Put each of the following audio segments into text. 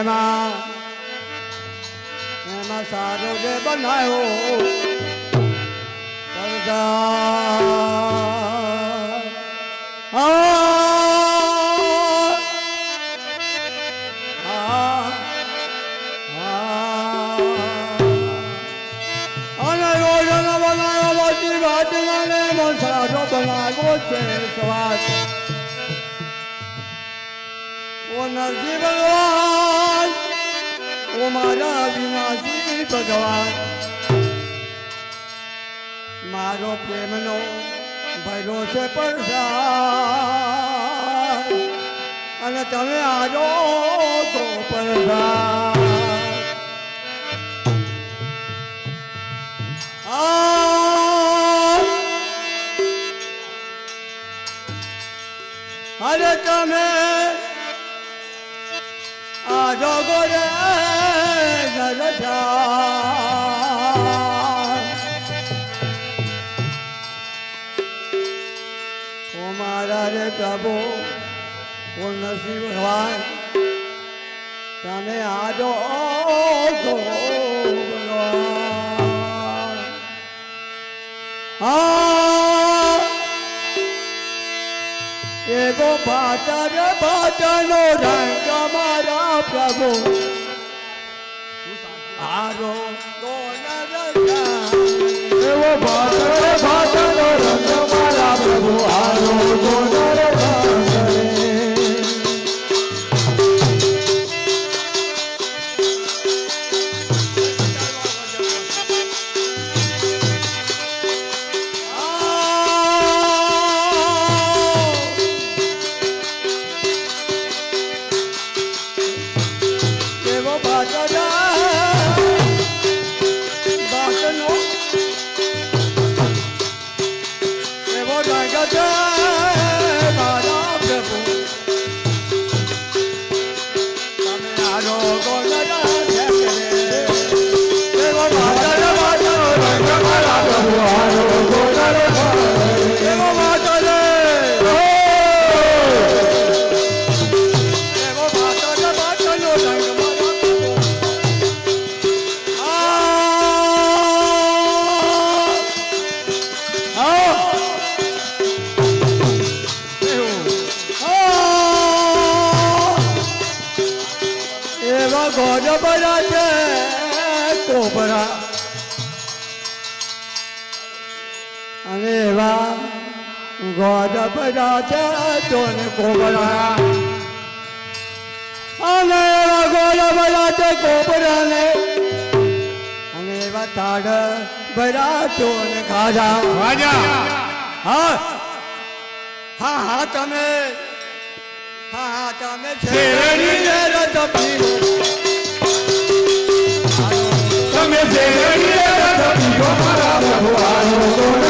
એમાં એમાં સારો જે બનાવ્યો પડદા બનાવ્યો છે સ્વાદ. ઓ નરસિંહ ભગવાન ઓ મારા વિનાશી ભગવાન. મારો પ્રેમનો ભર્યો છે પડસાદ અને તમે આજો ઓ મારા રે પ્રભુ, ઓ નસીબ ભગવાન તમે આજો એવો પાટણ પાટણનો રંગ મારા પ્રભુ. આરો ગોનર એવો રંગ મારા પ્રભુ આનો ગોનર છે કોબરા. અને એવા ગોડ બરા છે તોન કોબરા. અને એવા ગોડ છે કોબરા ને અને એવા તાડ બરા તોન ખાજા. હા. હા હા તમે. હા હા તમે શેરડી. ને રથ પીવો તમે શેરડી રે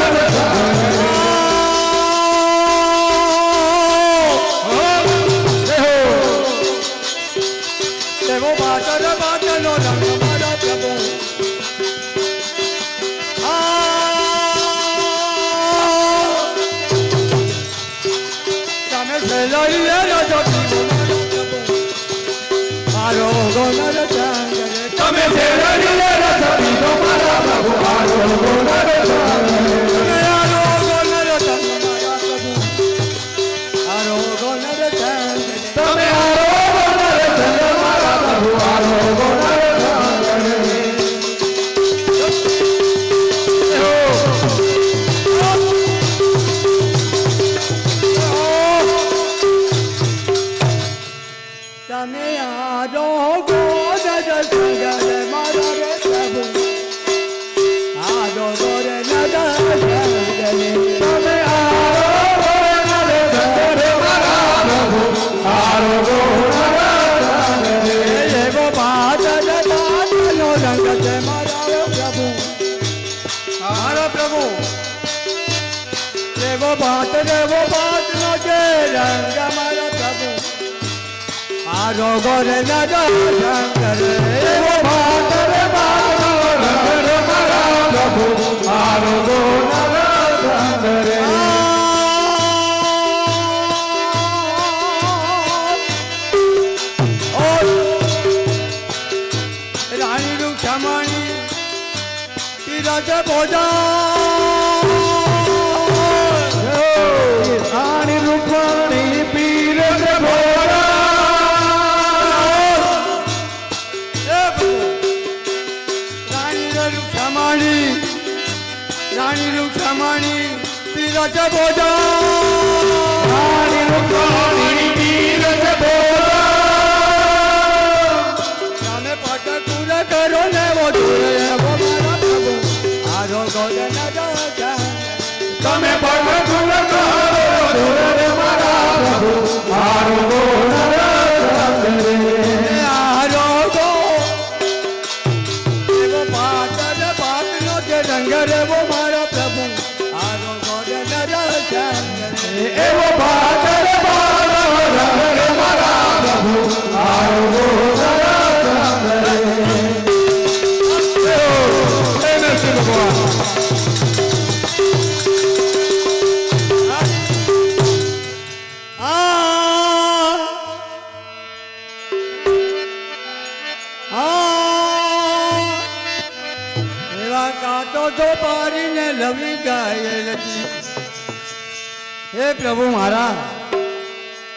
સંગરે તમે આરો ગોનર રંગ રે મારા પ્રભુ આરો ગોનર રંગ રે. એવો রজবোজা I don't know. હે પ્રભુ મારા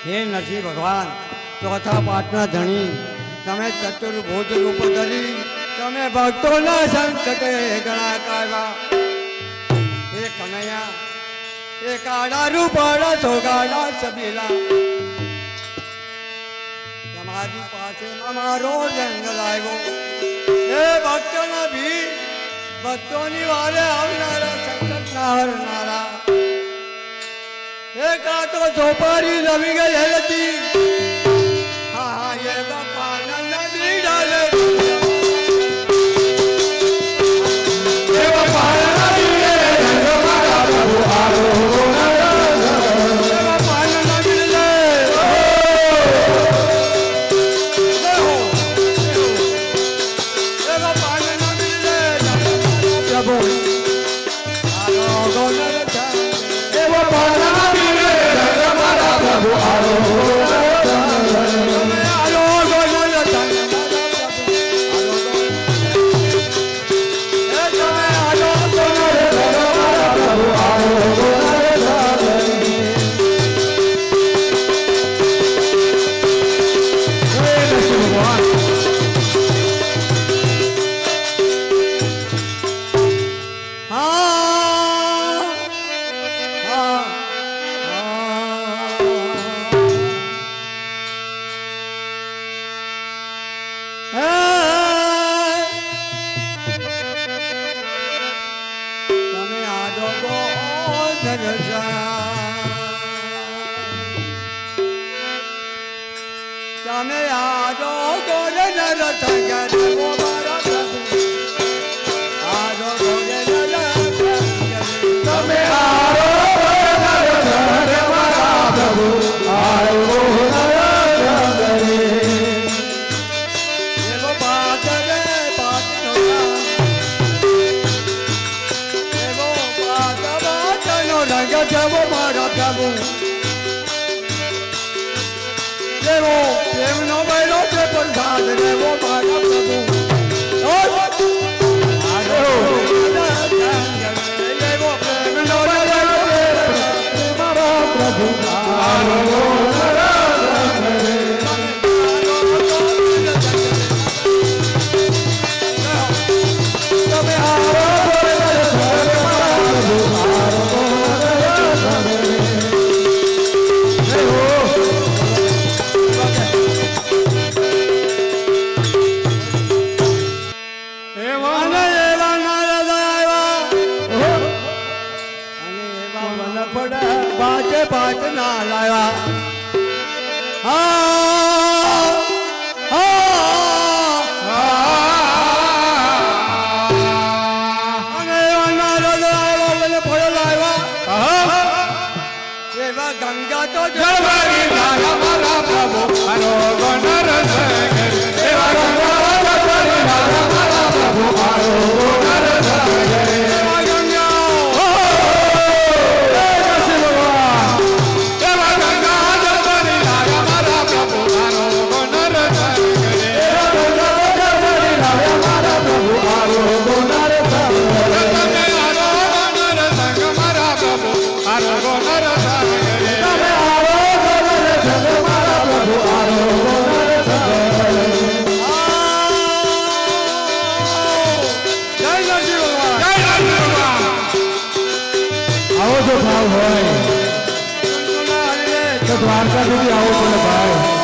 હે નથી ભગવાન, ચોથા પાઠના ધણી, તમે ચતુર્ભુજ રૂપ ધરી, તમે ભક્તોના સંકટે ગણા કાઢા એ કનૈયા એ કાળા રૂપાળા છોગાડા સબીલા તમારી પાસે અમારો રંગ લાગ્યો. એ ભક્તોના ભી ભક્તોની વારે આવનારા સંકટ ના હરનારા. तो झोपारी नवी गेली સામે આજો ગોર નર થગર સંજાતો જળવારી મારા મારા પ્રભુ. અનો ગણર છે દેવા ગણર જળવારી મારા મારા પ્રભુ. આરો દ્વારકા સુધી આવો પડે ભાઈ.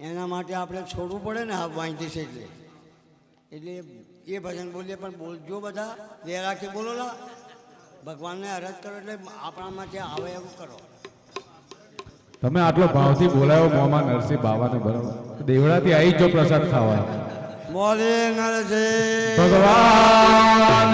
એના માટે આપણે છોડવું પડે ને હા વાંચી છે એટલે એટલે એ ભજન બોલીએ પણ બોલજો બધા. બે રાખી બોલો ના ભગવાનને અરજ કરો એટલે આપણામાંથી આવે એવું કરો. તમે આટલો ભાવથી બોલાયો મોમાં નરસિંહ બાવાને બરાબર? દેવડાથી આવી જ જો પ્રસાદ ખાવા. બોલે નરસિંહ ભગવાન!